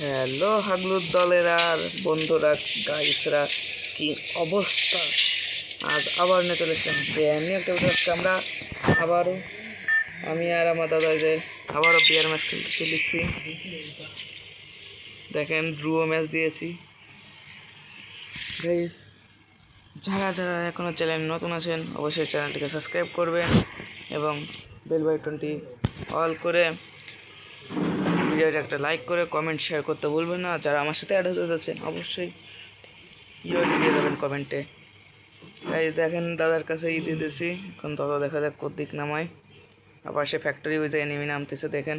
Hello হাগলুর দলের আর বন্ধুরা গাইসরা কি অবস্থা? আজ আবার নিয়ে চলে এসেছিলাম যে আমি একটা আজকে আমরা আবারও আমি আর আমার দাদা যে আবারও বিয়ার ম্যাচ খেলতে চলেছি। দেখেন ড্রুও ম্যাচ দিয়েছি। গাইস যারা যারা এখনও চ্যানেল নতুন আছেন, অবশ্যই চ্যানেলটিকে সাবস্ক্রাইব করবেন এবং বেল বাটনটি অল করে ভিডিওটা একটা লাইক করে কমেন্ট শেয়ার করতে ভুলবেন না। যারা আমার সাথে অ্যাড হতে যাচ্ছেন, অবশ্যই ইউআইডি দিয়ে দেবেন কমেন্টে এই দেখেন, দাদার কাছে ই দিয়ে দিয়েছি এখন দাদা দেখা যাক দিক নামায়। আবার সে ফ্যাক্টরি ওই যে এনিমি নামতেছে, দেখেন।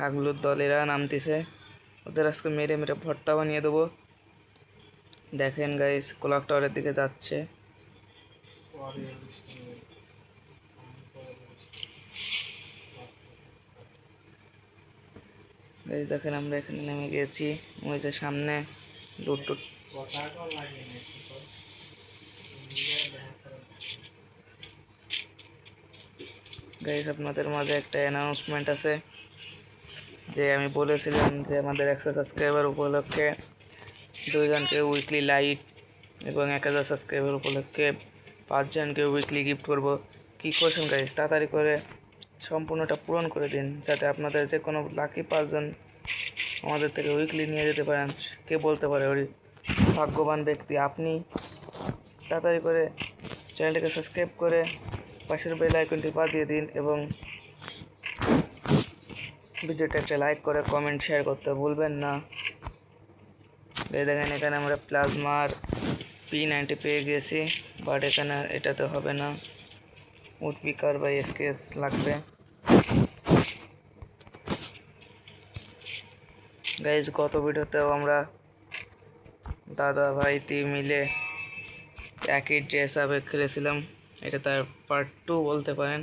হাগলুর দলেরা নামতেছে। ওদের আজকে মেরে মেরে ভর্তা বানিয়ে দেবো। দেখেন গাইস ক্লক টাওয়ারের দিকে যাচ্ছে। গাইস দেখেন আমরা এখানে নেমে গেছি। ওই যে সামনে লুট টুট গাইস আপনাদের মাঝে একটা অ্যানাউন্সমেন্ট আছে। যে আমি বলেছিলাম যে আমাদের একশো সাবস্ক্রাইবার উপলক্ষে দুইজনকে উইকলি লাইট এবং এক হাজার সাবস্ক্রাইবার উপলক্ষে পাঁচজনকে উইকলি গিফট করব। কী করছেন গাইস তাড়াতাড়ি করে সম্পূর্ণটা পূরণ করে দিন, যাতে আপনাদের যে কোনো লাকি পাঁচজন আমাদের থেকে উইকলি নিয়ে যেতে পারেন। কে বলতে পারে ওই ভাগ্যবান ব্যক্তি। আপনি তাড়াতাড়ি করে চ্যানেলটিকে সাবস্ক্রাইব করে পাশের বেল আইকনটি বাজিয়ে দিন এবং ভিডিওটা একটা লাইক করে কমেন্ট শেয়ার করতে ভুলবেন না। এই দেখেন, এখানে আমরা প্লাজমার পি নাইনটি পেয়ে গেছি বাট এখানে এটাতে হবে না। উড পিকার বা এসকেস লাগবে। গাইজ গত ভিডিওতেও আমরা দাদা ভাই তি মিলে একই ড্রেস আপে খেলেছিলাম। এটা তার পার্ট টু বলতে পারেন।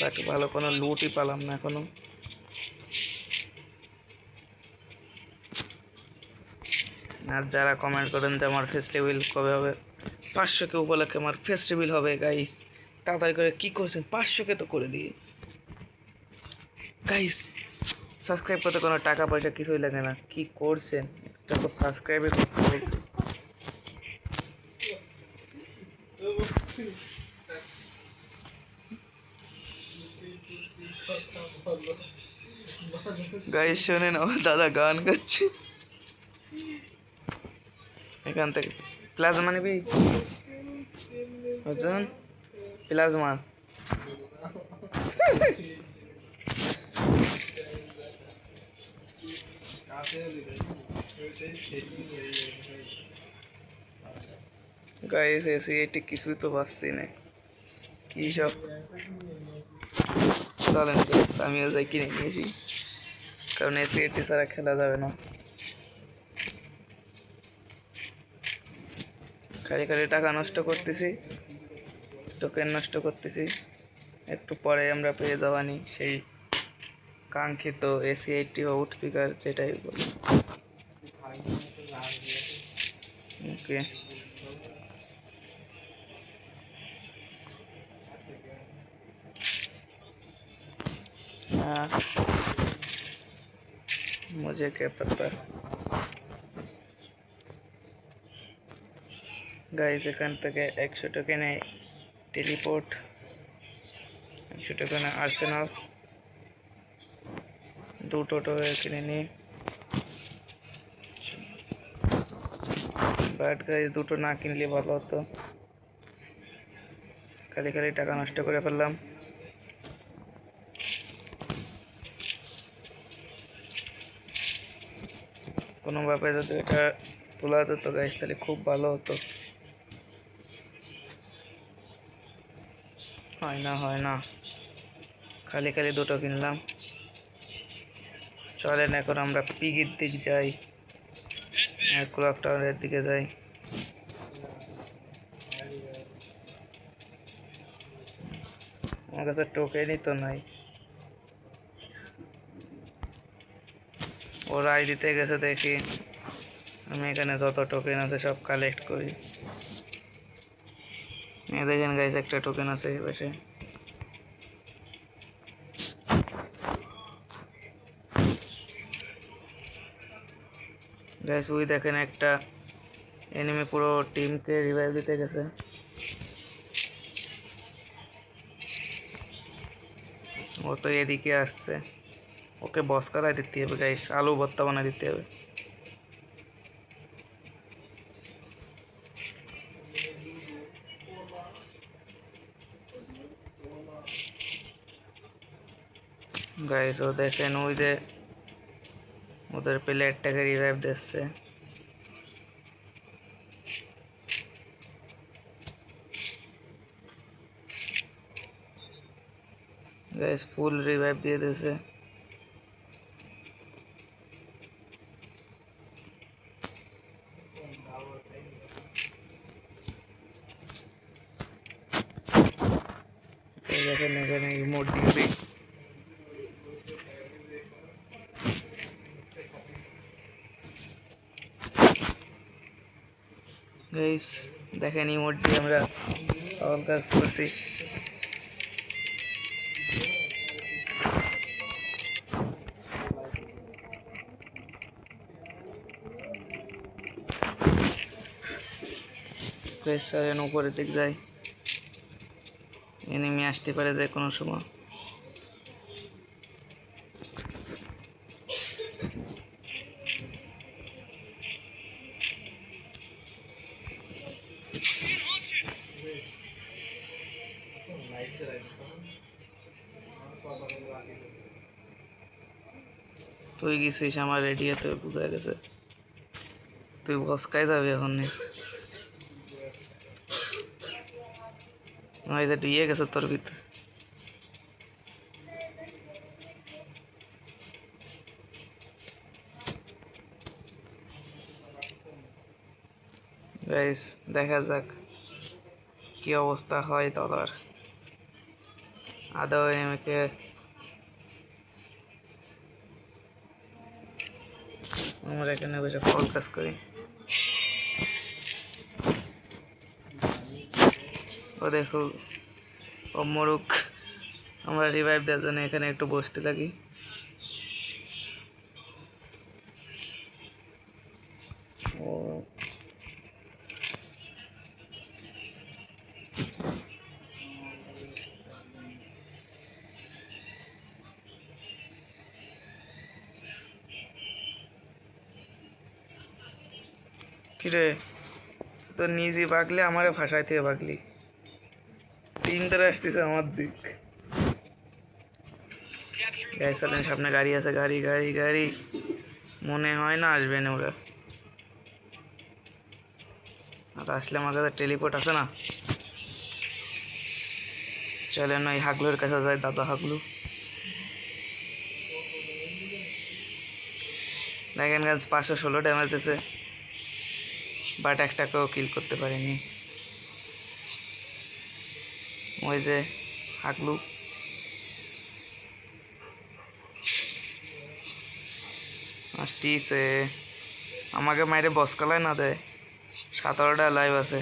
বাট ভালো কোনো লুটই পালাম না এখনও। আর যারা কমেন্ট করেন যে আমার ফেস্টিভ্যাল কবে হবে পাঁচশো কে উপলক্ষে আমার ফেস্টিভ্যাল হবে গাইস তাড়াতাড়ি করে কী করছেন? পাঁচশো কে তো করে দিয়ে। গাইস সাবস্ক্রাইব করতে কোনো টাকা পয়সা কিছুই লাগে না। কি করছেন? এটা তো সাবস্ক্রাইবে করতে গাইস শোনেন, আমার দাদা গান গাচ্ছে। এখান থেকে। প্লাজমা নিবি? বুঝছেন? প্লাজমা। গাইস এসে এটি কিছুই তো পাচ্ছি না। কি সব? চলেন আমিও যাই কিনে নিয়েছি। কারণ এসি এটি ছাড়া খেলা যাবে না। খালি খালি টাকা নষ্ট করতেছি টোকেন নষ্ট করতেছি একটু পরে আমরা পেয়ে যাবানি সেই কাঙ্ক্ষিত এসি এইটটি আউট পিকার যেটাই বলি ওকে हाँ मुझे क्या पता গাইজ এখান থেকে একশো টোকেনে টেলিপোর্ট একশো টোকেনে আর্সেনাল দুটো টোকে কিনে নিই বাট গাইজ দুটো না কিনলে ভালো হতো। খালি খালি টাকা নষ্ট করে ফেললাম। কোনোভাবে যদি এটা তোলা যেত গাইজ তাহলে খুব ভালো হতো। হয় না হয় না। খালি খালি দুটো কিনলাম। চলেন, এখন আমরা পিগির দিক যাই। ক্লক টাওয়ারের দিকে যাই। আমার কাছে টোকেনই তো নাই। ও রায় দিতে গেছে দেখি। আমি এখানে যত টোকেন আছে সব কালেক্ট করি। দেখেন গাইস একটা টোকেন আছে পাশে। গাইস উই দেখেন একটা এনিমি পুরো টিমকে রিভাইভ দিতে গেছে। ও তো এদিকে আসছে। ওকে বস করাই দিতে হবে গাইস আলু ভর্তা বানায় দিতে হবে। গাইস ও দেখেন ওই যে ওদের প্লেয়ারটাকে রিভাইভ দিচ্ছে। গাইস ফুল রিভাইভ দিয়ে দিয়েছে। এই দেখেন এখানে ইমোট দিয়ে দিই গাইস দেখেন ইমোট আমরা অল কাজ করছি। গাইস চলেন উপরের দিক যাই। এনিমি আসতে পারে যে কোনো সময়। তুই গেছিস আমার রেডি হতে বুঝা গেছে তুই বসকায় যাবি এখন নে ওই যে ডুইয়ে গেছে তোর ভিতরে গাইস দেখা যাক কি অবস্থা হয় তলার আদৌ এমকে আমরা এখানে বসে ফল কাজ করি ও দেখো ও মরুক আমরা রিভাইভ দেওয়ার জন্য এখানে একটু বসতে থাকি কিরে? তো নিজে বাগলে আমারে ভাষায় থেকে বাগলি তিনটারে আসতেছে আমার দিক। গাড়ি চালান সামনে গাড়ি আছে, গাড়ি গাড়ি গাড়ি। মনে হয় না আসবে না ওরা। আর আসলে আমার কাছে টেলিপোর্ট আছে না। চলেন ওই হাগলুর কাছে যায় দাদা হাগলু। দেখেন গাছ পাঁচশো ষোলো ড্যামেজ দিয়েছে বাট একটাকেও কিল করতে পারিনি। ওই যে হাগলু আসতিছে। আমাকে মাইরে বসকালায় না দেয়। সতেরোটা লাইভ আছে।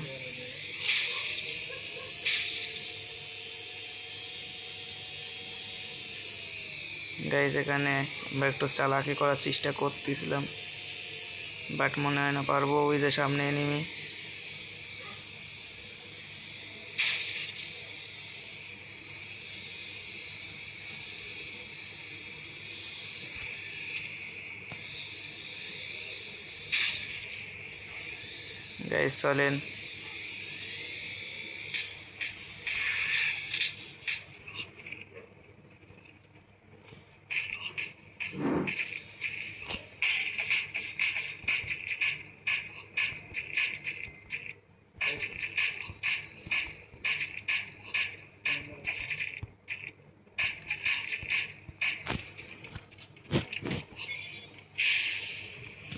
গাইজ এখানে আমরা একটু চালাকি করার চেষ্টা করতেছিলাম। বাট মনে হয় না পারব ওই যে সামনে এনিমি গাইস চলেন।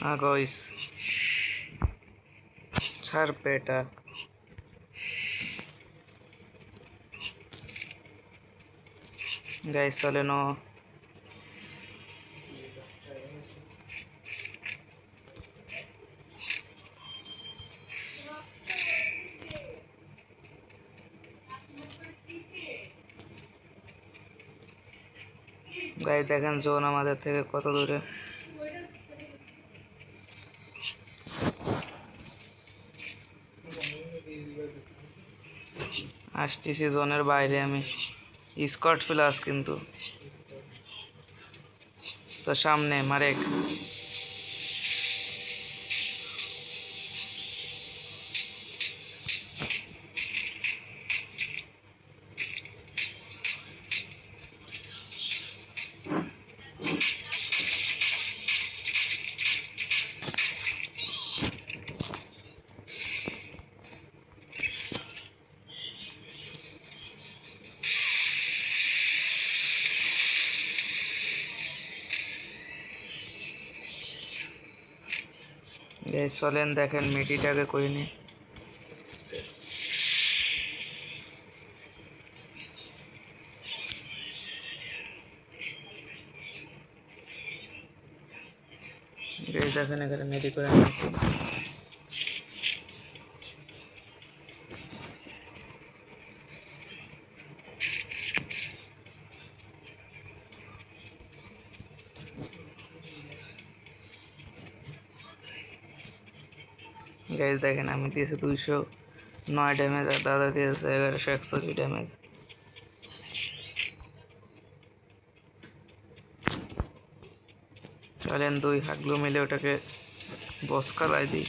Ah, guys. ছাড় পেটা গাইস চলে নো গাইস দেখেন জোন আমাদের থেকে কত দূরে। আসতেছি জোনের বাইরে আমি। স্কট প্লাস কিন্তু। তো সামনে মারেক। চলেন দেখেন মিটিটাকে করিনি নিই। দেখেন এখানে মেডি করে নিয়েছি। গাইজ দেখেন, আমি দিয়েছি দুইশো নয় ড্যামেজ আর দাদা দিয়েছে এগারোশো একষট্টি ড্যামেজ চলেন দুই হাগলু মিলে ওটাকে বসকালায় দিই।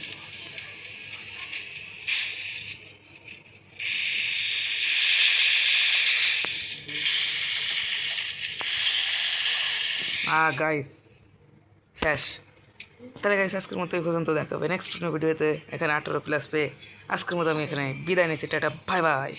আ গাইস শেষ। তাহলে গাইস আজকের মতো এই পর্যন্ত দেখাবে। নেক্সট ভিডিওতে এখানে আঠারো প্লাস পেয়ে আজকের মতো আমি এখানে বিদায় নিচ্ছি। Tata bye bye